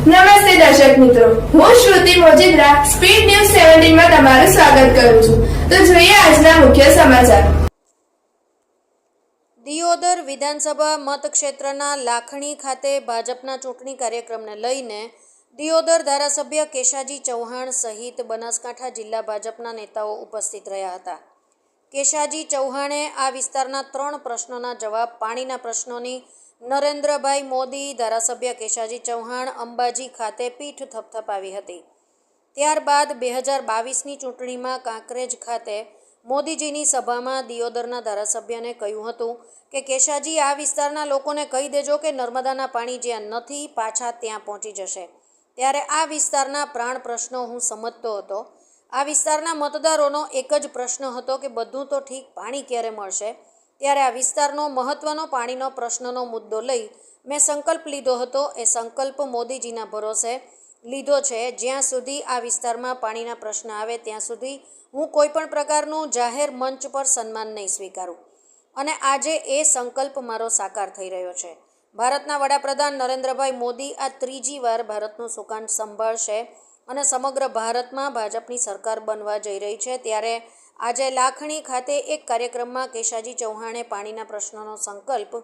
નમસ્તે દર્શક મિત્રો. હું શ્રુતિ મોજીદ્રા, સ્પીડ ન્યૂઝ સેવન્ટીનમાં તમારું સ્વાગત કરું છું. તો જોઈએ આજના મુખ્ય સમાચાર. દિયોદર વિધાનસભા મતક્ષેત્રના લાખણી ખાતે ભાજપના ચૂંટણી કાર્યક્રમને લઈને દિયોદર ધારાસભ્ય કેશાજી ચૌહાણ સહિત બનાસકાંઠા જિલ્લા ભાજપના નેતાઓ ઉપસ્થિત રહ્યા હતા. કેશાજી ચૌહાણે આ વિસ્તારના ત્રણ પ્રશ્નોના જવાબ પાણીના પ્રશ્નોની નરેન્દ્રભાઈ મોદી ધારાસભ્ય કેશાજી ચૌહાણ અંબાજી ખાતે પીઠ થપથપાવી હતી. ત્યારબાદ બે હજાર બાવીસની ચૂંટણીમાં કાંકરેજ ખાતે મોદીજીની સભામાં દિયોદરના ધારાસભ્યને કહ્યું હતું કે, કેશાજી, આ વિસ્તારના લોકોને કહી દેજો કે નર્મદાના પાણી જ્યાં નથી, પાછા ત્યાં પહોંચી જશે. ત્યારે આ વિસ્તારના પ્રાણ પ્રશ્નો હું સમજતો હતો. આ વિસ્તારના મતદારોનો એક જ પ્રશ્ન હતો કે, બધું તો ઠીક, પાણી ક્યારે મળશે? ત્યારે આ વિસ્તારનો મહત્ત્વનો પાણીનો પ્રશ્નનો મુદ્દો લઈ મેં સંકલ્પ લીધો હતો. એ સંકલ્પ મોદીજીના ભરોસે લીધો છે. જ્યાં સુધી આ વિસ્તારમાં પાણીના પ્રશ્ન આવે, ત્યાં સુધી હું કોઈપણ પ્રકારનું જાહેર મંચ પર સન્માન નહીં સ્વીકારું. અને આજે એ સંકલ્પ મારો સાકાર થઈ રહ્યો છે. ભારતના વડાપ્રધાન નરેન્દ્રભાઈ મોદી આ ત્રીજી વાર ભારતનું સુકાન સંભાળશે. અને સમગ્ર ભારતમાં ભાજપની સરકાર બનવા જઈ રહી છે. ત્યારે આજે લાખણી ખાતે એક કાર્યક્રમમાં કેશાજી ચૌહાણે પાણીના પ્રશ્નોનો સંકલ્પ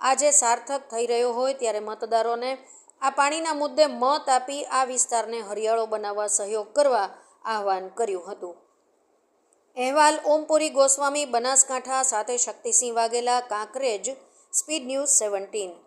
આજે સાર્થક થઈ રહ્યો હોય ત્યારે મતદારોને આ પાણીના મુદ્દે મત આપી આ વિસ્તારને હરિયાળો બનાવવા સહયોગ કરવા આહવાન કર્યું હતું. અહેવાલ ઓમપુરી ગોસ્વામી, બનાસકાંઠા, સાથે Shaktisinh Vaghela, Kankrej, speed news seventeen.